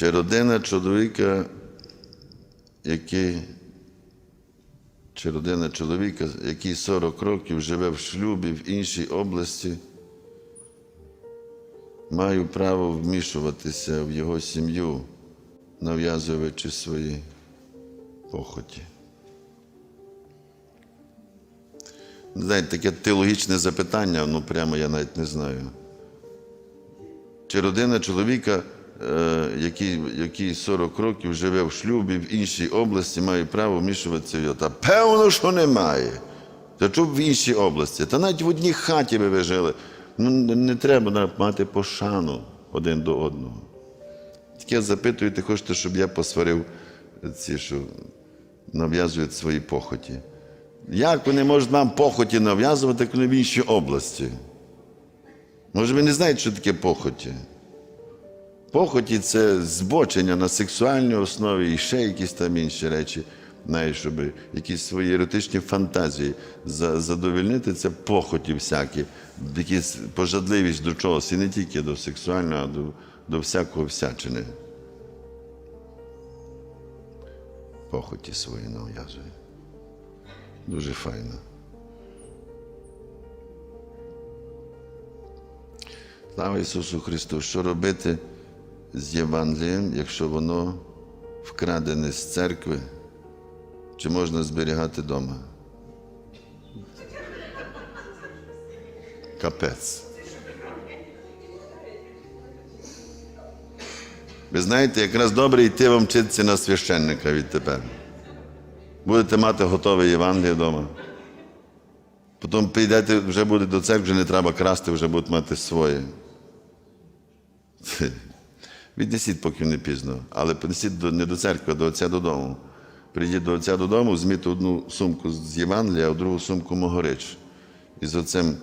Чи родина чоловіка, який, чи родина чоловіка, який 40 років живе в шлюбі в іншій області, маю право вмішуватися в його сім'ю, нав'язуючи свої похоті. Знаєте, таке теологічне запитання, ну прямо я навіть не знаю. Чи родина чоловіка, який, який 40 років живе в шлюбі в іншій області, має право вмішуватися в його? Та певно, що немає. Та чому в іншій області? Та навіть в одній хаті би ви жили. Ну, не треба мати пошану один до одного. Таке запитуєте, хочете, щоб я посварив ці, що нав'язують свої похоті. Як вони можуть нам похоті нав'язувати, коли в іншій області? Може, ви не знаєте, що таке похоті? Похоті це збочення на сексуальній основі і ще якісь там інші речі, знаєш, щоб якісь свої еротичні фантазії за- задовольнити, це похоті всякі, якісь пожадливість до чогось, і не тільки до сексуального, а до, до всякого всячини. Похоті свої нав'язує. Дуже файно. Слава Ісусу Христу! Що робити з Євангелієм, якщо воно вкрадене з церкви, чи можна зберігати вдома? Капець. Ви знаєте, якраз добре йти вам вчитися на священника відтепер. Будете мати готове Євангеліє вдома. Потім прийдете, вже буде до церкви, вже не треба красти, вже будуть мати своє. Віднесіть, поки не пізно, але принесіть не до церкви, а до отця додому. Прийдіть до отця додому, зміть одну сумку з Євангелія, а другу сумку Могорич. І з отцем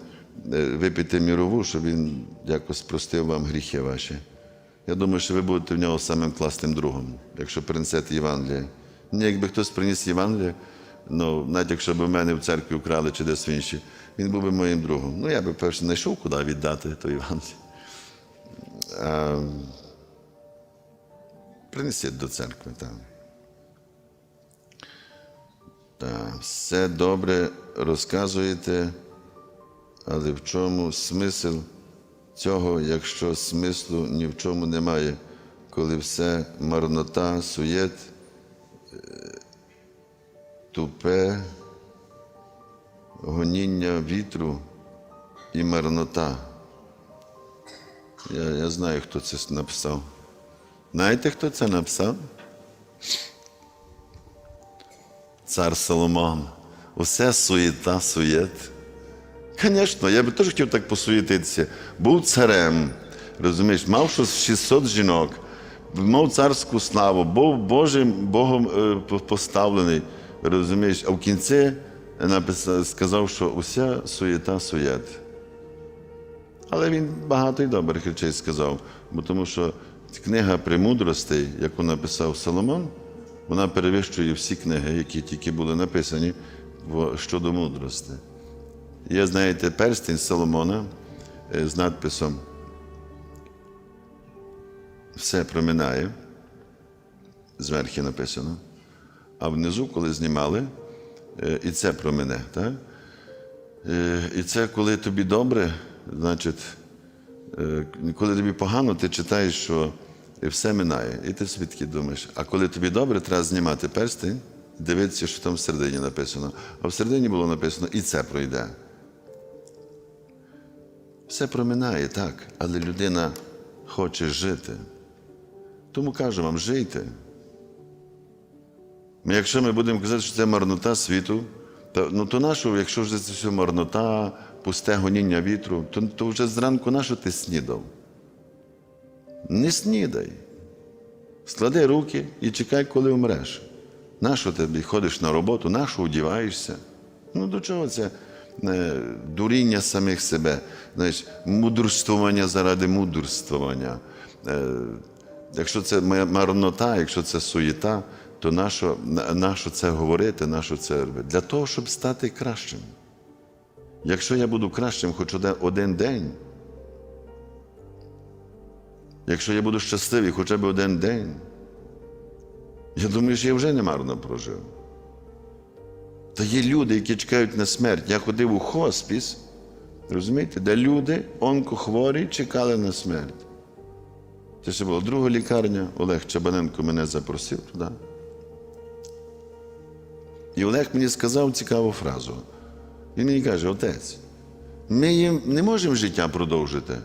е, випийте мірову, щоб він якось простив вам гріхи ваші. Я думаю, що ви будете в нього самим класним другом, якщо принесете Євангеліє. Ні, якби хтось приніс Євангеліє, ну, навіть якщо б в мене в церкві вкрали чи десь в інші, він був би моїм другом. Ну, я би перше знайшов, куди віддати то Євангеліє. Принесіть до церкви там. Так, все добре розказуєте, але в чому смисл цього, якщо смислу ні в чому немає, коли все марнота, суєт, е, тупе, гоніння вітру і марнота. Я, я знаю, хто це написав. Знаєте, хто це написав? Цар Соломон. Усе суєта, суєт. Звісно, я би теж хотів так посуєтитися. Був царем, розумієш, мав щось 600 жінок, мав царську славу, був Божим Богом е, поставлений, розумієш, а в кінці написав, сказав, що уся суєта суєт. Але він багато і добрих речей сказав, бо тому що книга премудростей, яку написав Соломон, вона перевищує всі книги, які тільки були написані щодо мудрості. Є, знаєте, перстень Соломона е, з надписом Все проминає, зверху написано, а внизу, коли знімали, е, і це промине. Так? Е, І це коли тобі добре, значить, коли тобі погано, ти читаєш, що все минає. І ти собі таки думаєш, а коли тобі добре, треба знімати перстень, дивитися, що там всередині написано. А всередині було написано, і це пройде. Все проминає, так, але людина хоче жити. Тому кажу вам, жийте. Якщо ми будемо казати, що це марнота світу, то, ну, то нашу, якщо вже це все марнота, пусте гоніння вітру, то, то вже зранку нащо ти снідав? Не снідай. Склади руки і чекай, коли вмреш. Нащо ти ходиш на роботу, нащо одіваєшся? Ну до чого це е, дуріння самих себе, знаєш, мудрствування заради мудрствування. Е, якщо це ма- марнота, якщо це суєта, то нащо, на- нащо це говорити, нащо це робити? Для того, щоб стати кращим. Якщо я буду кращим хоч один, день, Якщо я буду щасливий хоча б один день, я думаю, що я вже не марно прожив. Та є люди, які чекають на смерть. Я ходив у хоспіс, розумієте, де люди, онкохворі, чекали на смерть. Це ще була друга лікарня. Олег Чабаненко мене запросив туди. І Олег мені сказав цікаву фразу. Він мені каже: отець, ми їм не можемо життя продовжити,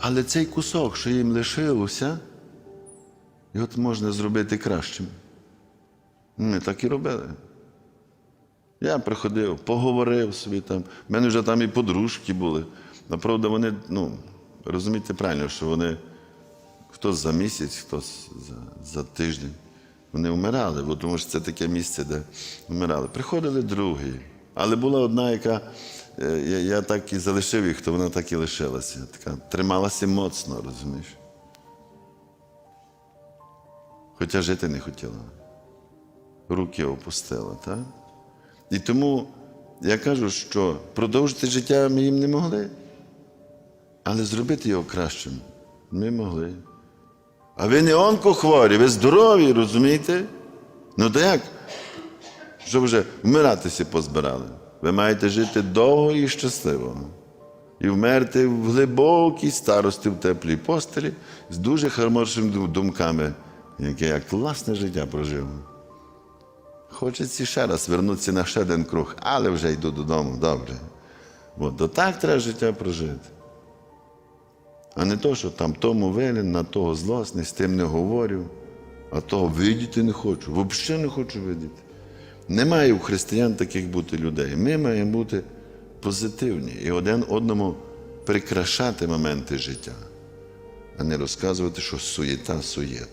але цей кусок, що їм лишилося, його можна зробити кращим. Ми так і робили. Я приходив, поговорив собі там. У мене вже там і подружки були. Направда, вони, ну, розумієте правильно, що вони хтось за місяць, хтось за, за тиждень. Вони вмирали, бо тому що це таке місце, де вмирали. Приходили другі. Але була одна, яка е, я, я так і залишив їх, то вона так і лишилася. Така трималася моцно, розумієш. Хоча жити не хотіла. Руки опустила, так? І тому я кажу, що продовжити життя ми їм не могли, але зробити його кращим ми могли. А ви не онкохворі, ви здорові, розумієте? Ну то як? Що вже вмиратися позбирали? Ви маєте жити довго і щасливо. І вмерти в глибокій старості в теплій постелі з дуже хорошими думками, яке я класне життя прожив. Хочеться ще раз вернутися на ще один круг, але вже йду додому, добре. От, то так треба життя прожити. А не то, що там тому винен, на того злосний, з тим не говорю, а того видіти не хочу, взагалі не хочу видіти. Немає у християн таких бути людей. Ми маємо бути позитивні і один одному прикрашати моменти життя, а не розказувати, що суєта суєт.